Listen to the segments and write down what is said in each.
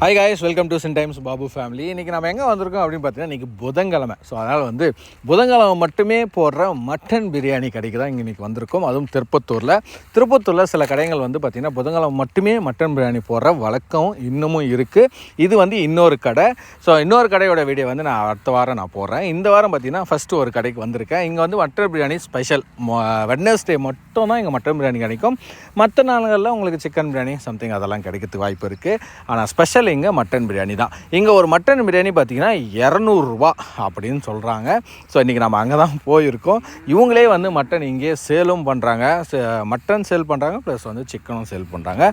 Hi guys welcome to sin times Babu family இன்றைக்கி நம்ம எங்கே வந்திருக்கோம் அப்படின்னு பார்த்தீங்கன்னா இன்றைக்கி புதன்கிழமை. ஸோ அதனால் வந்து புதன்கிழமை மட்டுமே போடுற மட்டன் பிரியாணி கடைக்கு தான் இங்கே இன்றைக்கி வந்திருக்கோம். அதுவும் திருப்பத்தூரில். திருப்பத்தூரில் சில கடைகள் வந்து பார்த்திங்கன்னா புதன்கிழமை மட்டுமே மட்டன் பிரியாணி போடுற வழக்கம் இன்னமும் இருக்குது இது வந்து இன்னொரு கடை. ஸோ இன்னொரு கடையோட வீடியோ வந்து நான் அடுத்த வாரம் நான் போடுறேன். இந்த வாரம் பார்த்திங்கன்னா ஃபஸ்ட்டு ஒரு கடைக்கு வந்திருக்கேன். இங்கே வந்து மட்டன் பிரியாணி ஸ்பெஷல் வெட்னஸ்டே மட்டும் தான் இங்கே மட்டன் பிரியாணி கிடைக்கும். மற்ற நாள்களில் உங்களுக்கு சிக்கன் பிரியாணி சம்திங் அதெல்லாம் கிடைக்கிறதுக்கு வாய்ப்பு இருக்குது ஆனால் ஸ்பெஷல் இங்கே மட்டன் பிரியாணி தான். இங்கே ஒரு மட்டன் பிரியாணி பார்த்தீங்கன்னா இரநூறுவா அப்படின்னு சொல்கிறாங்க ஸோ இன்றைக்கி நம்ம அங்கே தான் போயிருக்கோம். இவங்களே வந்து மட்டன் இங்கே சேலும் பண்ணுறாங்க மட்டன் சேல் பண்ணுறாங்க ப்ளஸ் வந்து சிக்கனும் சேல் பண்ணுறாங்க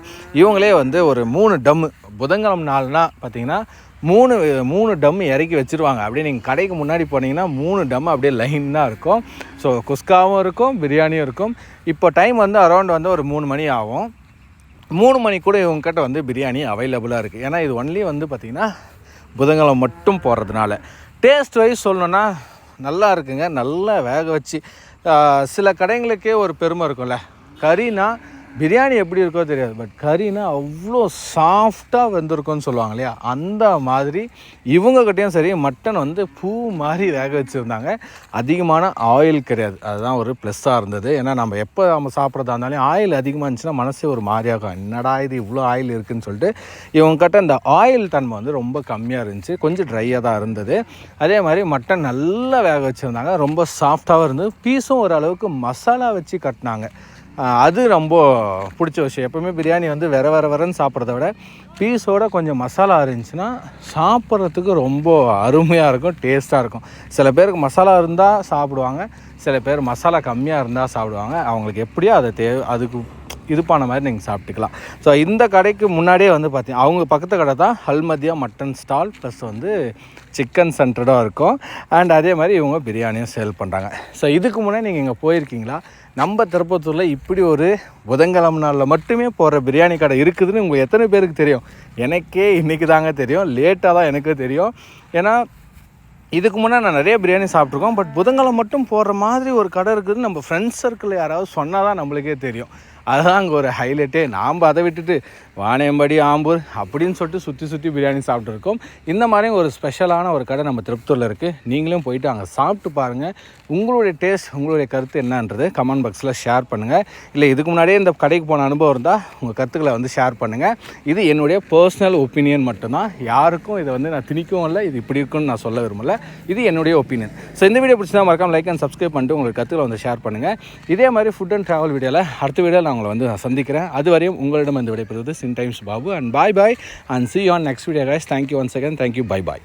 இவங்களே வந்து ஒரு மூணு டம்மு புதன்கிழமை நாள்னால் பார்த்தீங்கன்னா மூணு மூணு டம் இறக்கி வச்சுருவாங்க. அப்படியே நீங்கள் கடைக்கு முன்னாடி போனீங்கன்னா மூணு டம் அப்படியே லைனாக இருக்கும். ஸோ குஸ்காவும் இருக்கும் பிரியாணியும் இருக்கும். இப்போ டைம் வந்து அரௌண்ட் வந்து ஒரு மூணு மணி ஆகும். மூணு மணி கூட இவங்ககிட்ட வந்து பிரியாணி அவைலபிளாக இருக்குது ஏன்னா இது ஒன்லி வந்து பார்த்திங்கன்னா புதன்கிழமை மட்டும் போடுறதுனால டேஸ்ட் வைஸ் சொல்லணுன்னா நல்லா இருக்குங்க. நல்லா வேக வச்சு சில கடைங்களுக்கே ஒரு பெருமை இருக்கும்ல. கறினா பிரியாணி எப்படி இருக்கோ தெரியாது பட் கறினா அவ்வளோ சாஃப்டாக வெந்திருக்கும்னு சொல்லுவாங்க இல்லையா? அந்த மாதிரி இவங்கக்கிட்டேயும் சரி மட்டன் வந்து பூ மாதிரி வேக வச்சுருந்தாங்க. அதிகமான ஆயில் கிடையாது. அதுதான் ஒரு ப்ளஸ்ஸாக இருந்தது. ஏன்னா நம்ம எப்போ நம்ம சாப்பிட்றதா இருந்தாலும் ஆயில் அதிகமாக இருந்துச்சுன்னா மனசே ஒரு மாதிரியாகும் என்னடா இது இவ்வளோ ஆயில் இருக்குதுன்னு சொல்லிட்டு இவங்கக்கிட்ட இந்த ஆயில் தன்மை வந்து ரொம்ப கம்மியாக இருந்துச்சு. கொஞ்சம் ட்ரையாக தான் இருந்தது. அதே மாதிரி மட்டன் நல்லா வேக வச்சுருந்தாங்க. ரொம்ப சாஃப்டாகவும் இருந்தது. பீஸும் ஓரளவுக்கு மசாலா வச்சு கட்டினாங்க. அது ரொம்ப பிடிச்ச விஷயம். எப்போவுமே பிரியாணி வந்து வேற வேற வரன்னு சாப்பிட்றத விட பீஸோட கொஞ்சம் மசாலா இருந்துச்சுன்னா சாப்பிட்றதுக்கு ரொம்ப அருமையாக இருக்கும் டேஸ்ட்டாக இருக்கும். சில பேருக்கு மசாலா இருந்தால் சாப்பிடுவாங்க சில பேர் மசாலா கம்மியாக இருந்தால் சாப்பிடுவாங்க. அவங்களுக்கு எப்படியோ அதை தேவை அதுக்கு இது பண்ண மாதிரி நீங்கள் சாப்பிட்டுக்கலாம். ஸோ இந்த கடைக்கு முன்னாடியே வந்து பார்த்தீங்கன்னா அவங்க பக்கத்து கடை தான் ஹல்மதியா மட்டன் ஸ்டால் ப்ளஸ் வந்து சிக்கன் சென்டர்டாக இருக்கும். அண்ட் அதே மாதிரி இவங்க பிரியாணியும் சேல் பண்ணுறாங்க ஸோ இதுக்கு முன்னே நீங்கள் இங்கே போயிருக்கீங்களா? நம்ம திருப்பத்தூரில் இப்படி ஒரு புதன்கிழமை நாளில் மட்டுமே போகிற பிரியாணி கடை இருக்குதுன்னு உங்களுக்கு எத்தனை பேருக்கு தெரியும்? எனக்கே இன்றைக்கி தாங்க தெரியும். லேட்டாக தான் எனக்கு தெரியும். ஏன்னா இதுக்கு முன்னே நான் நிறைய பிரியாணி சாப்பிட்ருக்கோம் பட் புதன்கிழமை மட்டும் போடுற மாதிரி ஒரு கடை இருக்குதுன்னு நம்ம ஃப்ரெண்ட்ஸ் சர்க்கிள் யாராவது சொன்னால் தான் நம்மளுக்கே தெரியும். அதுதான் அங்கே ஒரு ஹைலைட்டே நாம் அதை விட்டுட்டு வாணியம்படி ஆம்பூர் அப்படின்னு சொல்லிட்டு சுற்றி சுற்றி பிரியாணி சாப்பிட்ருக்கோம் இந்த மாதிரி ஒரு ஸ்பெஷலான ஒரு கடை நம்ம திருப்தூரில் இருக்குது நீங்களும் போயிட்டு அங்கே சாப்பிட்டு பாருங்கள் உங்களுடைய டேஸ்ட் உங்களுடைய கருத்து என்னன்றது கமெண்ட் பாக்ஸில் ஷேர் பண்ணுங்கள் இல்லை இதுக்கு முன்னாடியே இந்த கடைக்கு போன அனுபவம் இருந்தால் உங்கள் கருத்துக்களை வந்து ஷேர் பண்ணுங்கள் இது என்னுடைய பர்சனல் ஒப்பீனியன் மட்டும்தான். யாருக்கும் இதை வந்து நான் திணிக்கவும் இல்லை. இது இப்படி இருக்குன்னு நான் சொல்ல விரும்பல. இது என்னுடைய ஒப்பீனியன் ஸோ இந்த வீடியோ பிடிச்சா மறக்காம லைக் அண்ட் சப்ஸ்கிரைப் பண்ணிட்டு உங்களுக்கு கருத்துக்களை வந்து ஷேர் பண்ணுங்கள் இதே மாதிரி ஃபுட் அண்ட் ட்ராவல் வீடியோவில் அடுத்த வீடியோவில் நான் உங்களை வந்து நான் சந்திக்கிறேன். அது வரையும் உங்களிடம் வந்து விடைபெறுவது சின் times Babu and bye bye and see on next video guys thank you one second thank you bye bye